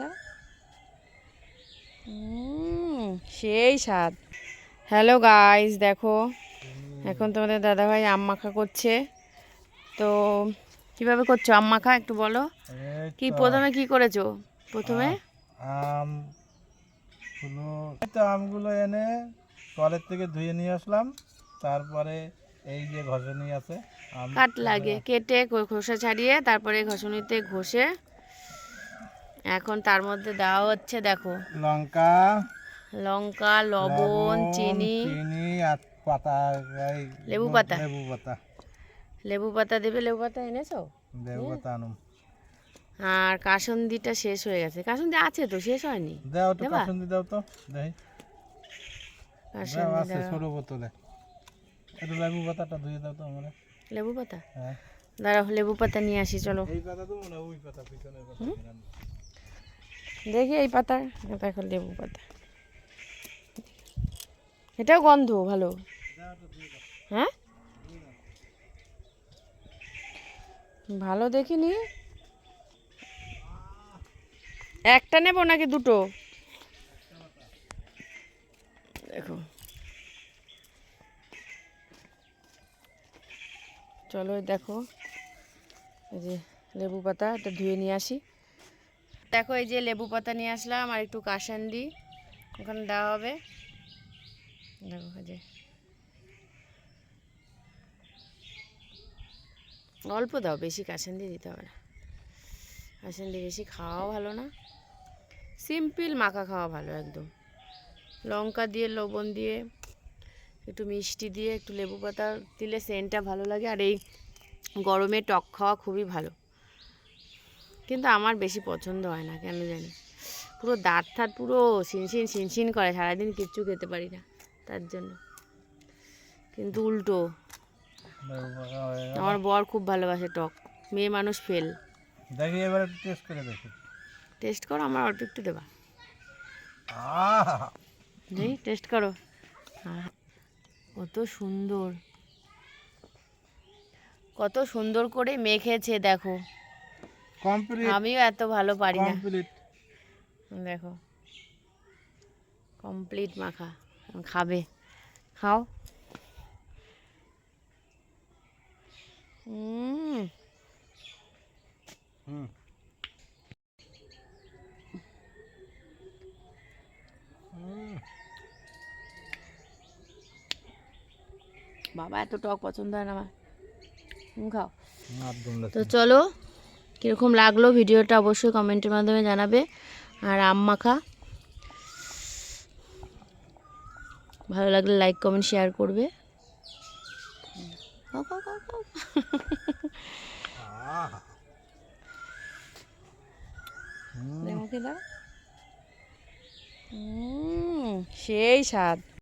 দাও সেই স্বাদ। হ্যালো গাইস দেখো। এখন তোমাদের দাদাভাই আম মাখা করছে। তো কীভাবে করছ? আম মাখা একটু বলো। কি প্রথমে কি করেছ? প্রথমে? আম তো আমগুলো এনে কলের থেকে ধুয়ে নিয়ে আসলাম। তারপরে এই যে ঘষনি আছে আম কাট লাগে। কেটে খোসা ছাড়িয়ে তারপরে ঘষণিতে ঘষে এখন তার মধ্যে দেওয়া হচ্ছে দেখো। লঙ্কা লঙ্কা লবণ চিনি। চিনি আর পাতা লেবু পাতা। লেবু পাতা। লেবু পাতা দেবে লেবু পাতা এনেছো? লেবু পাতা আনুম। আর কাসন্দিটা শেষ হয়ে গেছে। কাসন্দি আছে তো শেষ হয়নি? দাও তো? কাসুন্দি দাও তো দাও কাসন্দি আছে দাও। ছোট বোতলে। একটু লেবু পাতাটা ধুয়ে দাও তো আমরা। লেবু পাতা? হ্যাঁ। দাঁড়াও লেবু পাতা নিয়ে আসি চলো। এই পাতা তো মনে ওই পাতা পিছনের পাতা দেখি এই পাতা দেখো লেবু পাতা। এটাও গন্ধ, ভালো। হ্যাঁ? ভালো দেখিনি। একটা নেব নাকি দুটো? দেখো। চলো দেখো, এই যে লেবু পাতা, এটা ধুয়ে নিয়ে আসি। দেখো, এই যে লেবু পাতা নিয়ে আসলাম আর একটু কাসান্দি। ওখানে দেওয়া হবে। দেখো যে। অল্প দাও, বেশি কাসান্দি দিতে হবে না। কাসান্দি বেশি খাওয়াও ভালো না। সিম্পল মাখা খাওয়া ভালো একদম। লঙ্কা দিয়ে, লবণ দিয়ে, একটু মিষ্টি দিয়ে, একটু লেবু পাতা দিলে সেন্টটা ভালো লাগে। আর এই গরমে টক খাওয়া খুবই ভালো। কিন্তু আমার বেশি পছন্দ হয় না কেন জানি? পুরো দাঁত থাত পুরো শিনশিন শিনশিন করে সারাদিন কিচ্ছু খেতে পারি না তার জন্য। কিন্তু উল্টো। আমার বর খুব ভালোবাসে টক মেয়ে মানুষ ফেল। দেখি এবার টেস্ট করে দেখি। টেস্ট করো আমার অল্প একটু দেবা। আহ! টেস্ট করো। কত সুন্দর। কত সুন্দর করে মেখেছে দেখো। কমপ্লিট আমিও এত ভালো পারি না। কমপ্লিট দেখো। কমপ্লিট মাখা। খাবে। খাও। হুম। বাবা এত টক পছন্দ হয় না আমার। খাও। তো চলো। কীরকম লাগল ভিডিওটা অবশ্যই কমেন্টের মাধ্যমে জানাবে। আর আম মাখা ভালো লাগলে লাইক কমেন্ট শেয়ার করবে। সেই স্বাদ।